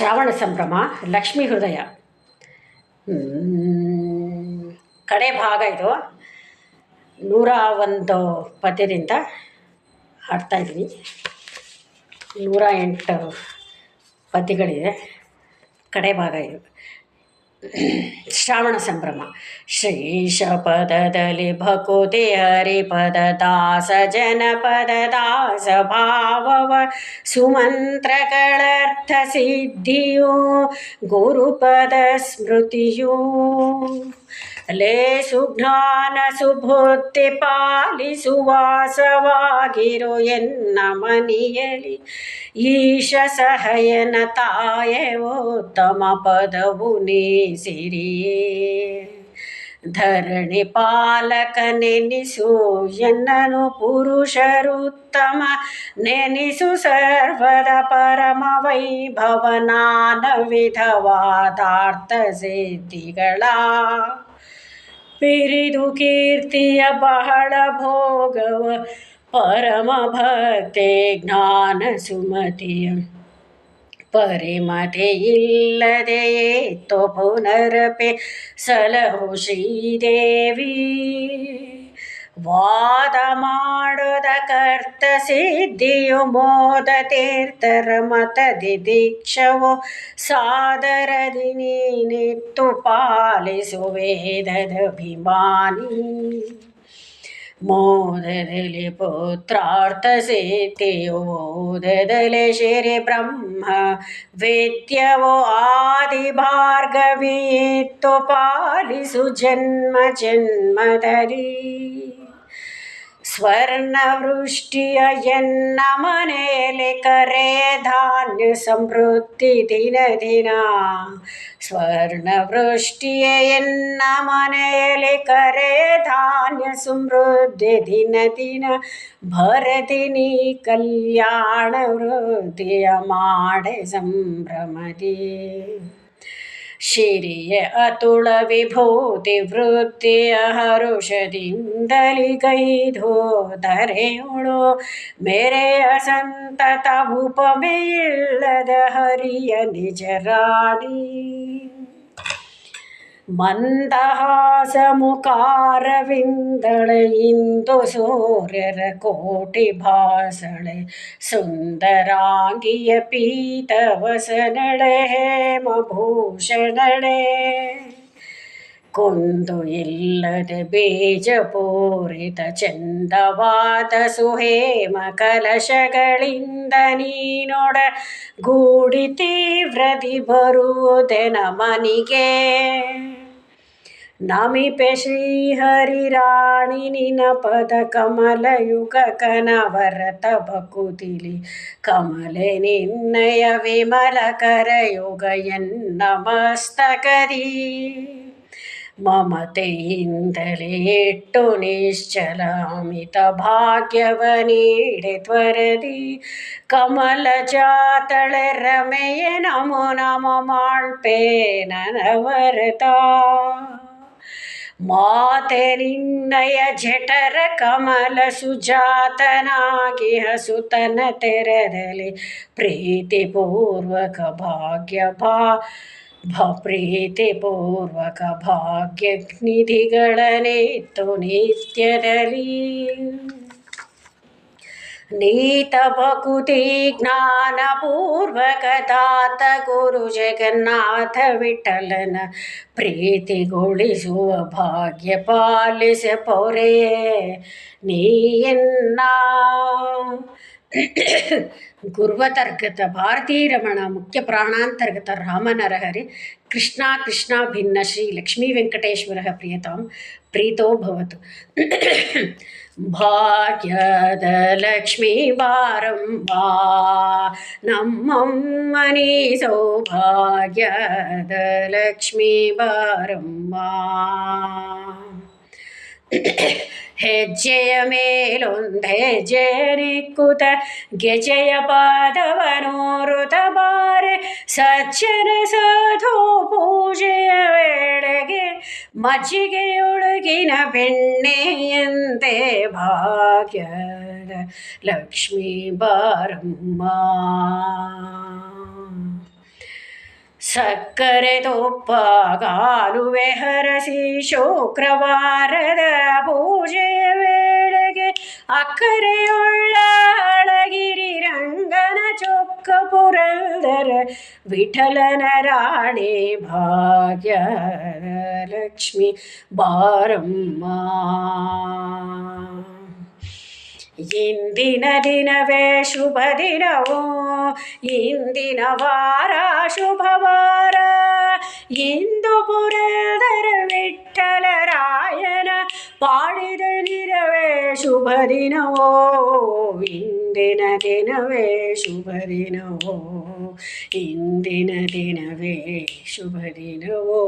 ಶ್ರಾವಣ ಸಂಭ್ರಮ, ಲಕ್ಷ್ಮೀ ಹೃದಯ. ಕಡೆ ಭಾಗ ಇದು. ನೂರ ಒಂದು ಪದ್ಯದಿಂದ ಹಾಡ್ತಾ ಇದ್ದೀನಿ. ನೂರ ಎಂಟು ಪದ್ಯಗಳಿದೆ. ಕಡೆ ಭಾಗ ಇದು. ಶ್ರಾವಣ ಸಂಭ್ರಮ. ಶ್ರೀಶ ಪದದಲ್ಲಿ ಭಕುತಿ ಹರಿಪದ ದಾಸ ಜನಪದ ದಾಸ ಭಾವವ ಸುಮಂತ್ರಗಳರ್ಥ ಸಿದ್ಧಿಯು ಗುರುಪದ ಸ್ಮೃತಿಯು. ಲೇ ಸುಜ್ಞಾನ ಸುಬುದ್ಧಿ ಪಾಲಿಸುವಾಸವಾಗಿರು ಎನ್ನ ಮನಿಯಲಿ. ಈಶ ಸಹಯನ ತಾಯವೋತ್ತಮ ಪದವು ನೇಸಿರಿಯೇ ಧರಣಿ ಪಾಲಕ ನೆನಿಸು ಎನ್ನನು ಪುರುಷರುತ್ತಮ ನೆನಿಸು ಸರ್ವದ ಪರಮ ವೈಭವನಾನ ವಿಧವಾದಾರ್ಥ ಸಿದ್ಧಿಗಳ ಪಿರಿದು ಕೀರ್ತಿಯ ಬಹಳ ಭೋಗವ ಪರಮ ಭಕ್ತಿ ಜ್ಞಾನ ಸುಮತಿಯ ಪರಿಮತೆ ಇಲ್ಲದೆಯೇತೋ ಪುನರಪೆ ಸಲಹು ಶ್ರೀದೇವಿ. ವಾದ ಮಾಡುದ ಕರ್ತ ಸಿದ್ಧಿಯು ಮೋದ ತೀರ್ಥರ ಮತದಿ ದೀಕ್ಷವು ಸಾದರದಿ ನೀನಿತ್ತು ಪಾಲಿಸು ವೇದದ ಅಭಿಮಾನಿ मोददले पुत्रार्थसिद्धियोददले शिरि ब्रह्म वेद्यवो आदिभार्गवीत्तु पालिसु जन्म जन्मधरी स्वर्णवृष्टिय यन्नमनेले करे धान्य समृद्धि दिन दिना स्वर्णवृष्टिय यन्नमनेले करे धान्य समृद्धि दिन दिन भरदिनी कल्याणवृद्धिय माडे सम्भ्रमदि ಸಮೃದ್ಧಿ ದಿನ ದಿನ ಭರದಿನಿ ಕಲ್ಯಾಣ ವೃದ್ಧಿಯ ಮಾಡೆ ಸಂಭ್ರಮದಿ ಶಿರಿಯ ಅತುಳ ವಿಭೂತಿ ವೃತ್ತಿಯ ಹರುಷದಿಂದಲಿ ಗೈಧೋ ಧರೆಯುಳು ಮೇರೆಯ ಸಂತತ ಉಪಮೆಯಿಲ್ಲದ ಹರಿಯ ನಿಜ ಕೋಟಿ ಭಾಸಳೆ, ಸುಂದರಾಂಗಿಯ ಪೀತವಸನಳೆ, ಹೇಮಭೂಷಣಳೆ. ಕೊಂದು ಇಲ್ಲದೆ ಬೀಜ ಪೂರಿತ ಚಂದವಾದ ಸುಹೇಮ ಕಲಶಗಳಿಂದ ನೀನೊಡ ಗೂಡಿ ತೀವ್ರದಿ ಬರುವುದೆ ಮನಿಗೆ नमिपे श्रीहरिराणिनि न पदकमलयुग कमले निर्णय विमलकरयुगयन्नमस्तकरी ममते इन्दलि एट्टो निश्चलमितभाग्यवनेडे त्वरदि। कमलजातल रमये नमो नमो माल्पे न ಮಾತೆ ನಿನ್ನಯ ಜಠರ ಕಮಲ ಸುಜಾತನಾಗಿ ಹಸುತನ ತೆರೆದಲಿ ಪ್ರೀತಿಪೂರ್ವಕ ಭಾಗ್ಯ ಭಾ, ಭ, ಪ್ರೀತಿಪೂರ್ವಕ ಭಾಗ್ಯ ನಿಧಿಗಳನ್ನಿತ್ತು ನಿತ್ಯದಲ್ಲಿ. ನೀತ ಭಕುತಿ ಜ್ಞಾನಪೂರ್ವಕ ತಾತ ಗುರು ಜಗನ್ನಾಥ ವಿಠಲನ ಪ್ರೀತಿಗೊಳಿಸುವ ಭಾಗ್ಯ ಪಾಲಿಸ ಪೊರೆಯೇ ನೀಯನ್ನ ಗುರ್ವತರ್ಗತ ಭಾರತೀ ರಮಣ ಮುಖ್ಯ ಪ್ರಾಣಾಂತರ್ಗತ ರಾಮನರಹರಿ ಕೃಷ್ಣ ಕೃಷ್ಣ ಭಿನ್ನ ಶ್ರೀ ಲಕ್ಷ್ಮೀ ವೆಂಕಟೇಶ್ವರ ಪ್ರಿಯತಾಂ ಪ್ರೀತೋ ಭವತು ಭಾಗ್ಯದ ಲಕ್ಷ್ಮೀ ಬಾರಮ್ಮ ನಮ್ಮಮ್ಮನಿ ಸೌಭಾಗ್ಯದ ಲಕ್ಷ್ಮೀ ಬಾರಮ್ಮ ಹೆಜ್ಜೆಯ ಮೇಲೊಂದು ಹೆಜ್ಜೆಯ ನಿಕ್ಕುತ ಗೆಜೆಯ ಪಾದವನೋರುತ ಬಾರೆ ಸಜ್ಜನ ಸಾಧು ಪೂಜೆಯ ವೇಳೆಗೆ ಮಜ್ಜಿಗೆಯೊಳಗಿನ ಬೆಣ್ಣೆಯಂತೆ ಭಾಗ್ಯದ ಲಕ್ಷ್ಮೀ ಬಾರಮ್ಮ. ಸಕ್ಕರೆ ತೊಪ್ಪಗಾಲುವೆ ಹರಸಿ ಶುಕ್ರವಾರದ ಪೂಜೆಯ ವೇಳೆಗೆ ಅಕ್ಕರೆಯುಳ್ಳ ಪುರಂದರ ವಿಠಲನ ರಾಣಿ ಭಾಗ್ಯದ ಲಕ್ಷ್ಮಿ ಬಾರಮ್ಮ ಇಂದಿನ ದಿನವೇ ಶುಭ ದಿನವೋ ಇಂದಿನ ವಾರ ಶುಭವಾರ ಇಂದು ಪುರದರ ശുഭദിനവോ ഇന്ദിന ദിനവേ ശുഭദിനവോ ഇന്ദിന ദിനവേ ശുഭദിനവോ